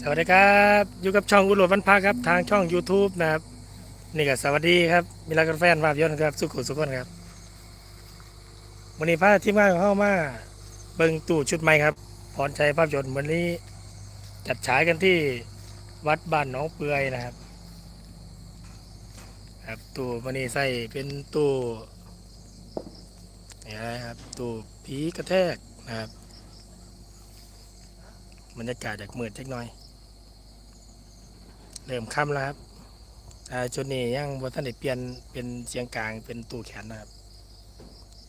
สวัสดีครับอยู่กับช่องอุดรวันพักครับทางช่อง YouTube นะครับนี่ก็สวัสดีครับมีรักกันแฟนภาพยนตร์ครับสุขุสุขคนครับวันนี้พาทีมงานของเข้ามาเบิ่งตู้ชุดใหม่ครับพรชัยภาพยนตร์วันนี้จัดฉายกันที่วัดบ้านหนองเปือยนะครับ ครับตู้วันนี้ใส่เป็นตู้นี่นะครับตู้ผีกระแทกนะครับ บรรยากาศจากมืดเล็กน้อย เริ่มค่ำแล้วครับอ่าชุดนี้ยังบ่ท่านได้เปลี่ยนเป็นเสียงกลางเป็นตู้แขนนะครับ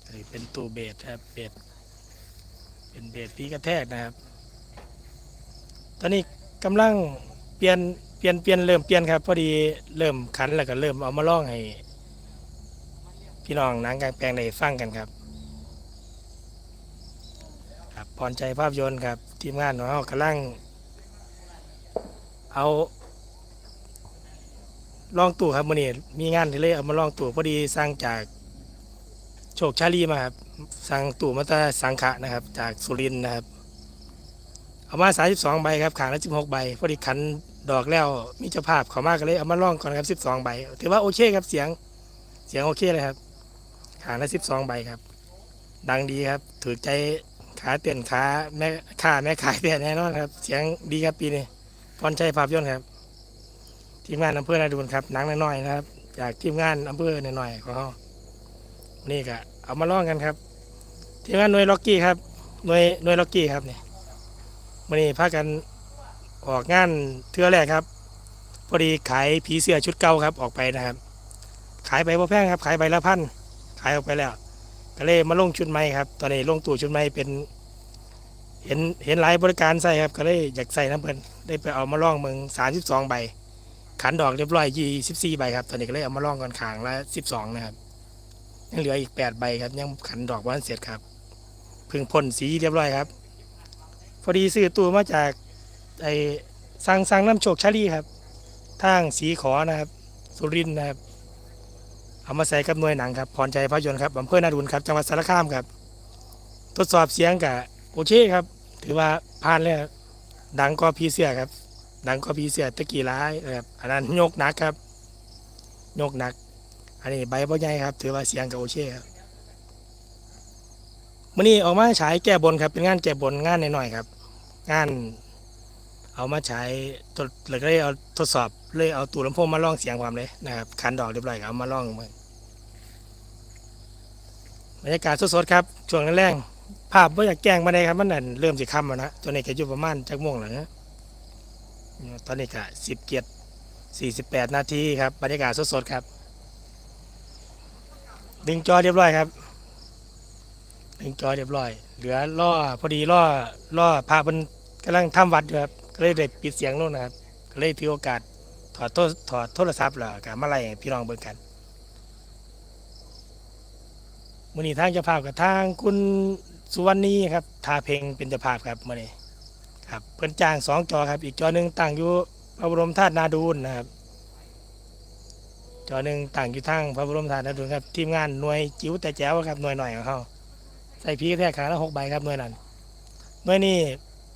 อันนี้เป็นตู้เบสครับเบสเป็นเบสพีกระแทกนะครับ ตอนนี้กำลังเปลี่ยนเปลี่ยนเปลี่ยนเริ่มเปลี่ยนครับพอดีเริ่มขันแล้วก็เริ่มเอามาล่องให้พี่น้องนังกลางแปลงได้ฟังกันครับ ครับพรใจภาพยนตร์ครับ ทีมงานของเรากำลังเอาลองตู่ครับมื่อนี้มีงานที่เลยเอามาลองตู่พอดีสร้างจากโชคชาลีมาครับสั่งตู่มาตาสังขะนะครับ จากสุรินทร์นะครับ เอามา32ใบครับขางละ16ใบพอดีขันดอกแล้วมีเจ้าภาพเขามากก็เลยเอามาลองก่อนครับ12ใบถือว่าโอเคครับเสียงเสียงโอเคเลยครับขางละ12ใบครับ ดังดีครับถือใจ ขาเต้นขาแม่ขาแม่ขายเต้นแน่นอนครับ เสียงดีครับปีนี้พรชัยภาพยนตร์ครับ ทีมงานอำเภอนาดูนครับหนังน้อยๆนะครับ จากทีมงานอำเภอหน่อยๆของเขานี่ก็เอามาล่องกันครับ ทีมงานหน่วยล็อกกี้ครับหน่วยหน่วยล็อกกี้ครับเนี่ยวันนี้พากันออกงานเทื่อแรกครับ พอดีขายผีเสื้อชุดเก่าครับออกไปนะครับ ขายไปพอแพงครับ ขายใบละพันขายออกไปแล้ว ก็เลยมาลงชุดใหม่ครับ ตอนนี้ลงตู้ชุดใหม่เป็น เห็นเห็นหลายบริการใส่ครับ ก็เลยอยากใส่น้ำเพิ่นได้ไปเอามาล่องเมืองสามสิบสองใบขันดอกเรียบร้อยยี่สิบสี่ใบครับ ตอนนี้ก็เลยเอามาล่องกันขางละสิบสองนะครับ ยังเหลืออีกแปดใบครับ ยังขันดอกวันเสร็จครับพึ่งพ่นสีเรียบร้อยครับ พอดีซื้อตู้มาจากไอ้สังสังน้ำโชคชาลีครับทางสีขอนะครับ สุรินทร์นะครับ เอามาใส่กับหน่วยหนังครับพรใจภาพยนตร์ครับอำเภอนาดุนครับจังหวัดสารคามครับ ทดสอบเสียงกับโอเคครับ ถือว่าผ่านเลยครับดังก็พีเสียครับ ดังก็พีเสียตะกี้ร้ายนะครับอันนั้นโยกหนักครับโยกหนัก อันนี้ใบบ่ใหญ่ครับ ถือว่าเสียงกับโอเคครับมื่อนี้ออกมาฉายแก้บนครับเป็นงานแก้บนงานหน่อยๆครับ งานเอามาใช้ทดเลยก็เลยเอาทดสอบเลยเอาตู้ลำโพงมาลองเสียงความเลยนะครับคันดอกเรียบร้อยก็เอามาลองมา บรรยากาศสดๆครับช่วงแรกๆภาพว่าอยากแกล้งมาได้ครับมันนั่นเริ่มสิค่ำแล้วนะตอนนี้ก็อยู่ประมาณจักโมงแล้วนะตอนนี้ก็สิบเกียรสี่สิบแปดนาทีครับบรรยากาศสดๆครับ ดึงจอเรียบร้อยครับ ดึงจอเรียบร้อย เหลือล่อพอดีล่อล่อพามันกำลังทำวัดอยู่ครับก็เลยได้ปิดเสียงลงนะครับก็เลยถือโอกาสถอดโทรถอดโทรศัพท์แล้วก็มาไล่ให้พี่น้องเบิ่งกัน มื่อนี้ทางเจ้าภาพกับทางคุณสุวรรณีครับทาเพลงเป็นเจ้าภาพครับมื่อนี้ครับเพิ่นจ้างสองจอครับ อีกจอหนึ่งตั้งอยู่พระบรมธาตุนาดูนนะครับ จอหนึ่งตั้งอยู่ทางพระบรมธาตุนาดูนครับทีมงานหน่วยจิ๋วแต่แจ๋วครับหน่วยหน่อยของเขาใส่พีกแทกขาละหกใบครับหน่วยนั้นหน่วยนี้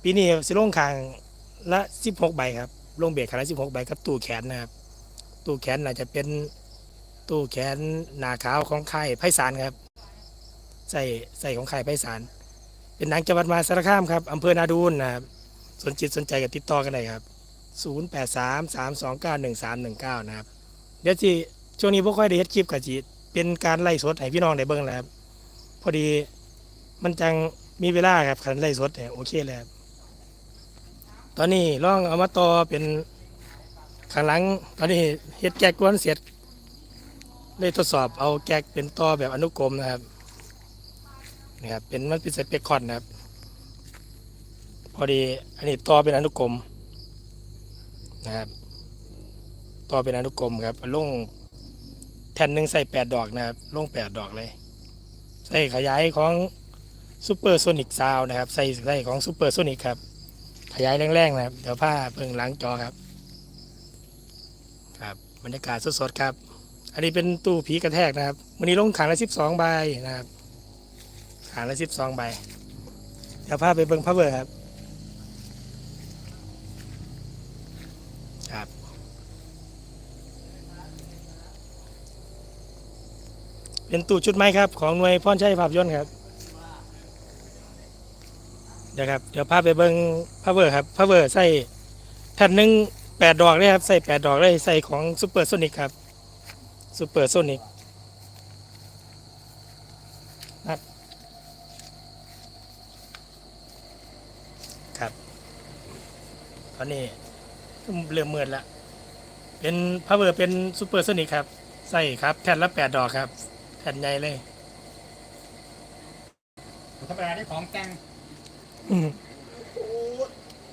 ปีนี้สิลงขางละสิบหกใบครับลงเบียดขางละสิบหกใบกับตู้แขนนะครับ ตู้แขนน่าจะเป็นตู้แขนหนาขาวของค่ายไพศาลครับ ใส่ใส่ของไข่ไพศาลเป็นหนังจังหวัดมหาสารคามครับอำเภอนาดูนนะครับสนจิตสนใจกับติดต่อกันได้ครับ 0 8 3 3 2 9 1 3 1 9 นะครับ เดี๋ยวจีช่วงนี้พวกค่อยได้เฮ็ดคลิปกับจีเป็นการไล่สดให้พี่น้องได้เบิ่งแล้วครับ พอดีมันจังมีเวลาครับคันไล่สดเนี่ยโอเคแล้วครับตอนนี้ลองเอามาต่อเป็นข้างหลัง ตอนนี้เฮ็ดแก๊กกวนเสร็จเลยทดสอบเอาแก๊กเป็นต่อแบบอนุกรมนะครับ นะครับเป็นมันเป็นสเปคคอนนะครับ พอดีอันนี้ต่อเป็นอนุกรมนะครับต่อเป็นอนุกรมครับลงแผ่นหนึ่งใส่แปดดอกนะครับลงแปดดอกเลย ใส่ขยายของซูเปอร์โซนิกซาวนะครับ ใส่ใส่ของซูเปอร์โซนิกครับ ขยายแรงๆนะครับ เดี๋ยวผ้าเพิ่งล้างจอครับ ครับบรรยากาศสดๆครับ อันนี้เป็นตู้ผีกระแทกนะครับวันนี้ลงขังละสิบสองใบนะครับ ขางละสิบสองใบ เดี๋ยวพาไปเบิ่งพระเบอร์ครับ ครับ เป็นตู้ชุดไม้ครับ ของหน่วยพรชัยภาพยนตร์ครับ เดี๋ยวครับ เดี๋ยวพาไปเบิ้งพาเวอร์ครับพาเวอร์ใส่แผ่นหนึ่งแปดดอกเลยครับ ใส่แปดดอกเลยใส่ของซูเปอร์โซนิกครับซูเปอร์โซนิกครับ ครับ ตอนนี้เริ่มมืดละเป็นพาเวอร์เป็นซูเปอร์โซนิกครับ ใส่ครับแผ่นละแปดดอกครับ แผ่นใหญ่เลยธรรมดาได้ของแต่งอืม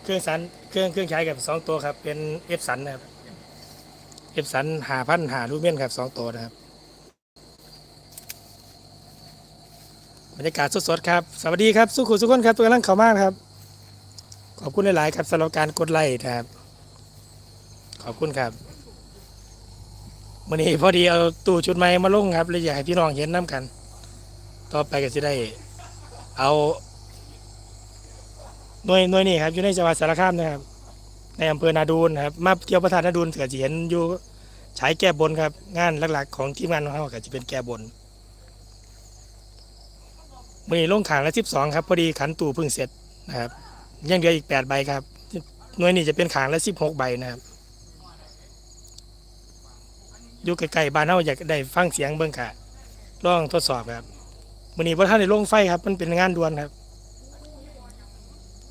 เครื่องสันเครื่องเครื่องใช้กับสองตัวครับ เป็นเอฟสันนะครับเอฟสันหาพันหาลูเมียนครับสองตัวนะครับบรรยากาศสดๆครับ สวัสดีครับสุขุสุขคนครับตัวกำลังเข้ามาครับ ขอบคุณหลาย ๆ ครับสำหรับการกดไลค์ครับ ขอบคุณครับวันนี้พอดีเอาตู้ชุดใหม่มาลงครับเลยอยากให้พี่น้องเห็นน้ำกัน ต่อไปก็จะได้ เอาหน่วยหน่วยนี่ครับอยู่ในจังหวัดสารคามนะครับ ในอำเภอนาดูนครับ มาเที่ยวประธานนาดูนเกิดจะเห็นอยู่ฉายแก้บนครับ งานหลัก ๆ ของทีมงานของเราก็จะเป็นแก้บนมือลงขางละสิบสองครับ พอดีขันตู่พิ่งเสร็จนะครับ ยังเหลืออีกแปดใบครับหน่วยนี้จะเป็นขางละสิบหกใบนะครับอยู่ใกล้ๆบ้านเราอยากได้ฟังเสียงเบิ้งค่ะลองทดสอบครับมือนี้พระท่านได้ลงไฟครับ มันเป็นงานด่วนครับ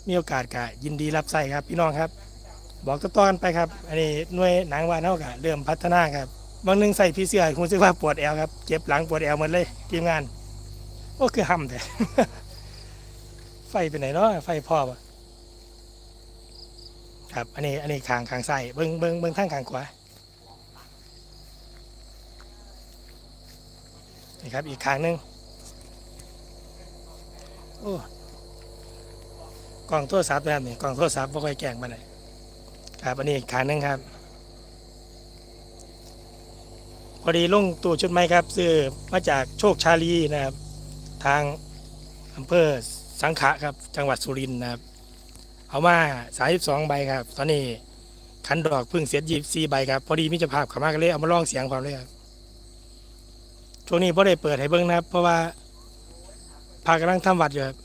มีโอกาสกะยินดีรับใส่ครับ พี่น้องครับ บอกต่อๆกันไปครับ อันนี้หน่วยหนังวานเท่ากับเริ่มพัฒนาครับบางหนึงใส่พี่เสื้อคงรู้สึกว่าปวดแอวครับเจ็บหลังปวดแอวหมดเลยทีมงาน โอ้คือห้ำแต่ไฟไปไหนเนาะไฟพ่อปะ ครับ อันนี้ อันนี้ขางขางใส่เบิ้งเบิ้งเบิ้งข้างขางขวา นี่ครับ อีกขางหนึ่งโอ้กล่องโทรศัพท์นะครับนี่กล่องโทรศัพท์บ่ค่อยแกล้งมาเลยครับ อันนี้อีกขางหนึ่งครับ พอดีลงตู้ชุดไม้ครับ ซื้อมาจากโชคชาลีนะครับ ทางอำเภอสังขะครับ จังหวัดสุรินทร์นะครับ เอามา32ใบครับ ตอนนี้คันดอกพึ่งเสียยี4ใบครับพอดีมิจะภาพเขามากเลยเอามาลองเสียงความเลยครับช่วงนี้พ่ได้เปิดให้เบิ้งนะครับ เพราะว่าพากำลังทำวัดอยู่ครับ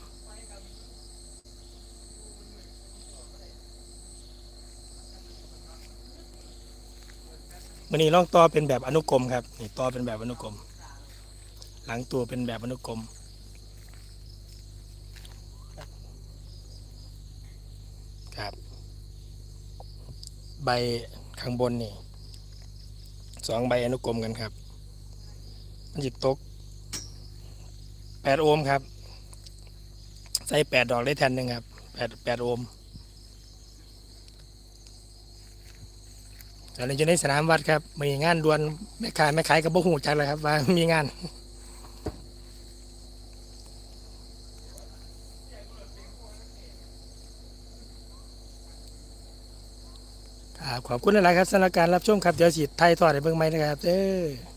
มันนี้ล่องต่อเป็นแบบอนุกรมครับนี่ต่อเป็นแบบอนุกรม หลังตัวเป็นแบบอนุกรม ครับ ใบข้างบนนี่สองใบอนุกรมกันครับ มันจิตตกแปดโอห์มครับ ใส่แปดดอกได้แทนหนึ่งครับแปดแปดโอห์มตอนนี้อยู่ในสนามวัดครับ มีงานดวนแม่ขายแม่ขายกับบ่หูจักเลยครับว่ามีงาน ครับขอบคุณหลายๆครับสำหรับการรับชมครับเดี๋ยวสิไทยทอดให้เบิ่งไหมนะครับเด้อ